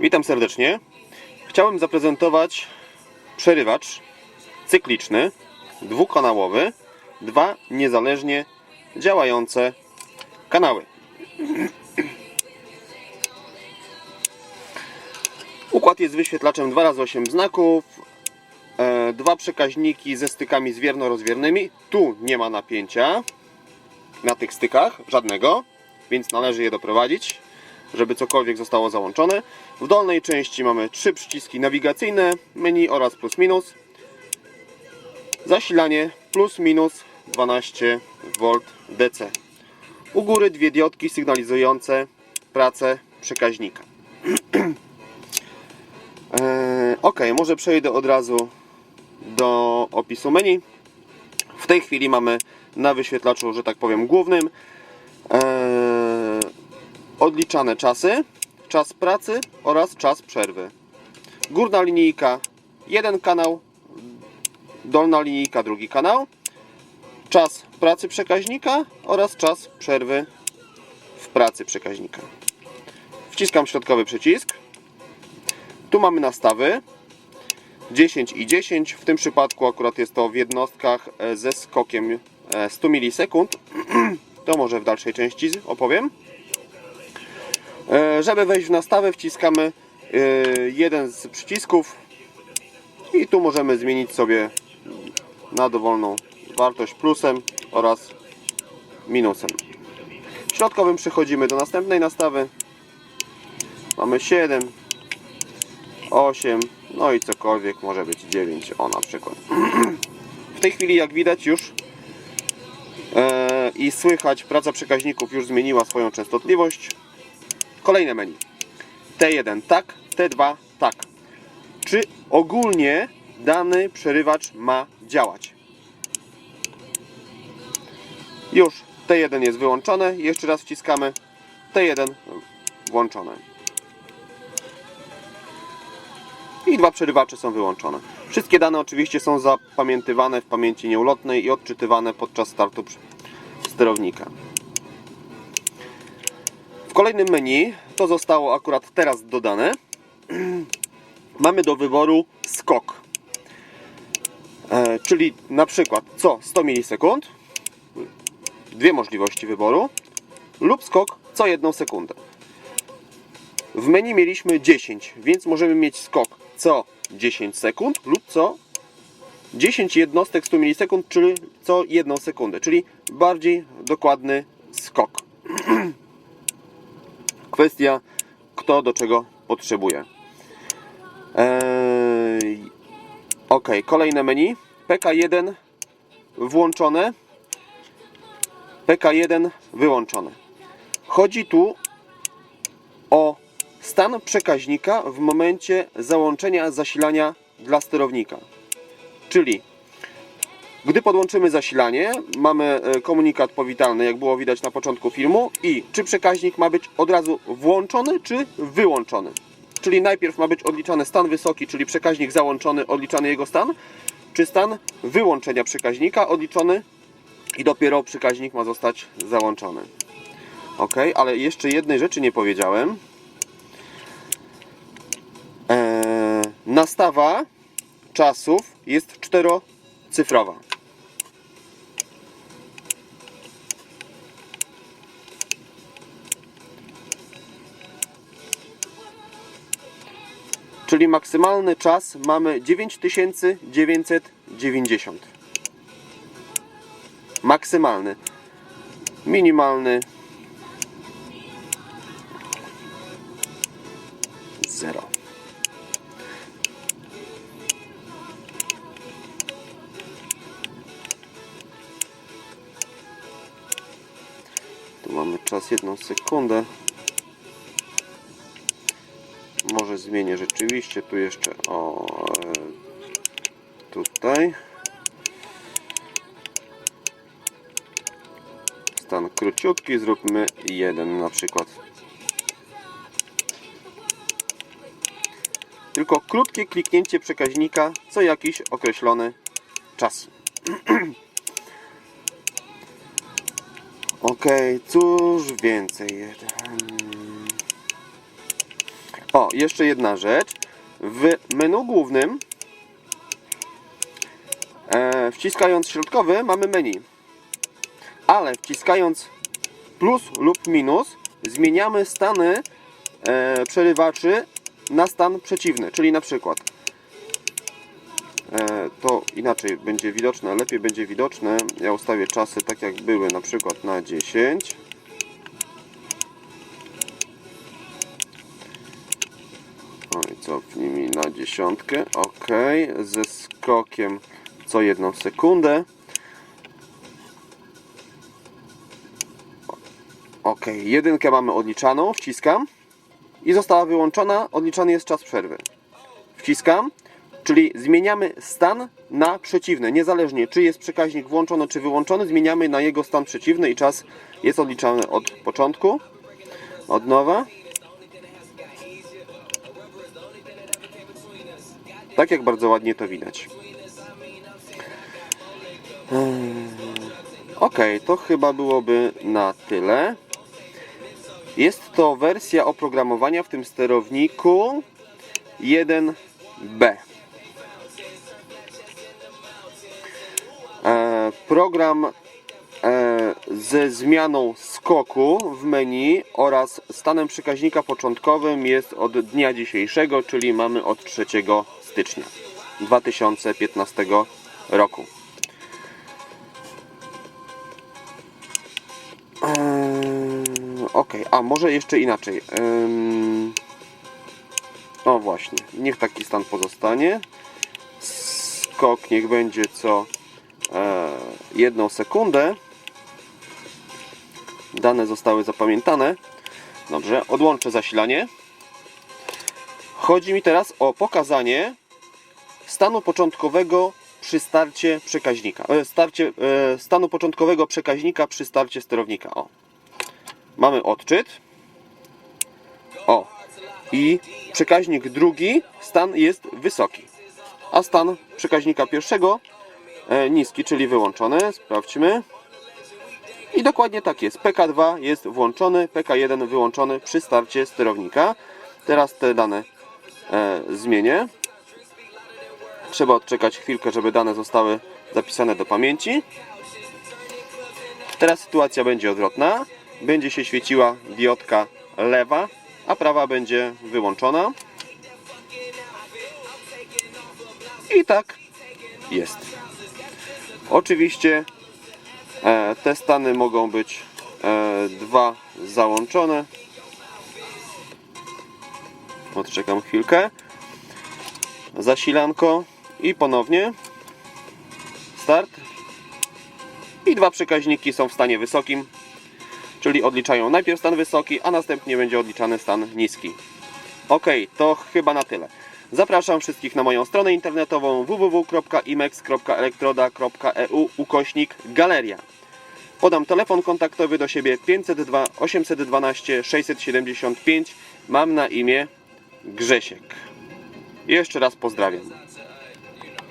Witam serdecznie. Chciałem zaprezentować przerywacz cykliczny, dwukanałowy, dwa niezależnie działające kanały. Układ jest wyświetlaczem 2x8 znaków, e, dwa przekaźniki ze stykami zwierno-rozwiernymi. Tu nie ma napięcia na tych stykach, żadnego, więc należy je doprowadzić, żeby cokolwiek zostało załączone. W dolnej części mamy trzy przyciski nawigacyjne, menu oraz plus minus. Zasilanie plus minus 12 V DC. U góry dwie diodki sygnalizujące pracę przekaźnika. Eee, ok, może przejdę od razu do opisu menu. W tej chwili mamy na wyświetlaczu, że tak powiem, głównym eee, odliczane czasy, czas pracy oraz czas przerwy. Górna linijka jeden kanał, dolna linijka drugi kanał, czas pracy przekaźnika oraz czas przerwy w pracy przekaźnika. Wciskam środkowy przycisk. Tu mamy nastawy 10 i 10. W tym przypadku akurat jest to w jednostkach e, ze skokiem e, 100 milisekund. To może w dalszej części opowiem. E, Żeby wejść w nastawę wciskamy e, jeden z przycisków i tu możemy zmienić sobie na dowolną wartość plusem oraz minusem. Środkowym przechodzimy do następnej nastawy. Mamy 7, 8, no i cokolwiek może być 9, o na przykład. W tej chwili jak widać już e, i słychać praca przekaźników już zmieniła swoją częstotliwość. Kolejne menu. T1 tak, T2 tak. Czy ogólnie dany przerywacz ma działać? Już T1 jest wyłączone. Jeszcze raz wciskamy T1 włączone. I dwa przerywacze są wyłączone. Wszystkie dane oczywiście są zapamiętywane w pamięci nieulotnej i odczytywane podczas startu sterownika. W kolejnym menu, to zostało akurat teraz dodane, mamy do wyboru skok. E, czyli na przykład co 100 milisekund, dwie możliwości wyboru, lub skok co 1 sekundę. W menu mieliśmy 10, więc możemy mieć skok co 10 sekund lub co 10 jednostek 100 milisekund, czyli co 1 sekundę, czyli bardziej dokładny skok. Kwestia kto do czego potrzebuje. Eee, ok, kolejne menu. PK1 włączone. PK1 wyłączone. Chodzi tu o stan przekaźnika w momencie załączenia zasilania dla sterownika. Czyli gdy podłączymy zasilanie, mamy e, komunikat powitalny, jak było widać na początku filmu i czy przekaźnik ma być od razu włączony, czy wyłączony. Czyli najpierw ma być odliczany stan wysoki, czyli przekaźnik załączony, odliczany jego stan, czy stan wyłączenia przekaźnika odliczony i dopiero przekaźnik ma zostać załączony. Ok, ale jeszcze jednej rzeczy nie powiedziałem. Eee, nastawa czasów jest czterocyfrowa. Czyli maksymalny czas mamy 9990. Maksymalny. Minimalny 0. Tu mamy czas jedną sekundę. Zmienię rzeczywiście tu jeszcze o e, tutaj. Stan króciutki, zróbmy jeden na przykład. Tylko krótkie kliknięcie przekaźnika co jakiś określony czas. Ok, cóż więcej. O, jeszcze jedna rzecz. W menu głównym, e, wciskając środkowy, mamy menu. Ale wciskając plus lub minus, zmieniamy stany e, przerywaczy na stan przeciwny. Czyli na przykład e, to inaczej będzie widoczne, lepiej będzie widoczne. Ja ustawię czasy tak jak były, na przykład na 10. cofnij mi na dziesiątkę. Ok, ze skokiem co jedną sekundę. Ok, jedynkę mamy odliczaną, wciskam i została wyłączona, odliczany jest czas przerwy. Wciskam, czyli zmieniamy stan na przeciwny. Niezależnie czy jest przekaźnik włączony czy wyłączony, zmieniamy na jego stan przeciwny i czas jest odliczany od początku, od nowa. Tak jak bardzo ładnie to widać. Ok, to chyba byłoby na tyle. Jest to wersja oprogramowania w tym sterowniku 1B. E, Program e, ze zmianą skoku w menu oraz stanem przekaźnika początkowym jest od dnia dzisiejszego, czyli mamy od 3 stycznia 2015 roku. Eee, Ok, a może jeszcze inaczej. Ym, O właśnie, niech taki stan pozostanie. Skok niech będzie co e, jedną sekundę. Dane zostały zapamiętane. Dobrze, odłączę zasilanie. Chodzi mi teraz o pokazanie stanu początkowego przy starcie przekaźnika. E, starcie, e, stanu początkowego przekaźnika przy starcie sterownika. O. Mamy odczyt. O. I przekaźnik drugi, stan jest wysoki. A stan przekaźnika pierwszego e, niski, czyli wyłączony. Sprawdźmy. I dokładnie tak jest. PK2 jest włączony, PK1 wyłączony przy starcie sterownika. Teraz te dane e, zmienię. Trzeba odczekać chwilkę, żeby dane zostały zapisane do pamięci. Teraz sytuacja będzie odwrotna. Będzie się świeciła diodka lewa, a prawa będzie wyłączona. I tak jest. Oczywiście e, te stany mogą być e, dwa załączone. Odczekam chwilkę. Zasilanko i ponownie start. I dwa przekaźniki są w stanie wysokim, czyli odliczają najpierw stan wysoki, a następnie będzie odliczany stan niski. Ok, to chyba na tyle. Zapraszam wszystkich na moją stronę internetową www.imex.elektroda.eu ukośnik galeria. Podam telefon kontaktowy do siebie 502 812 675. Mam na imię Grzesiek. Jeszcze raz pozdrawiam.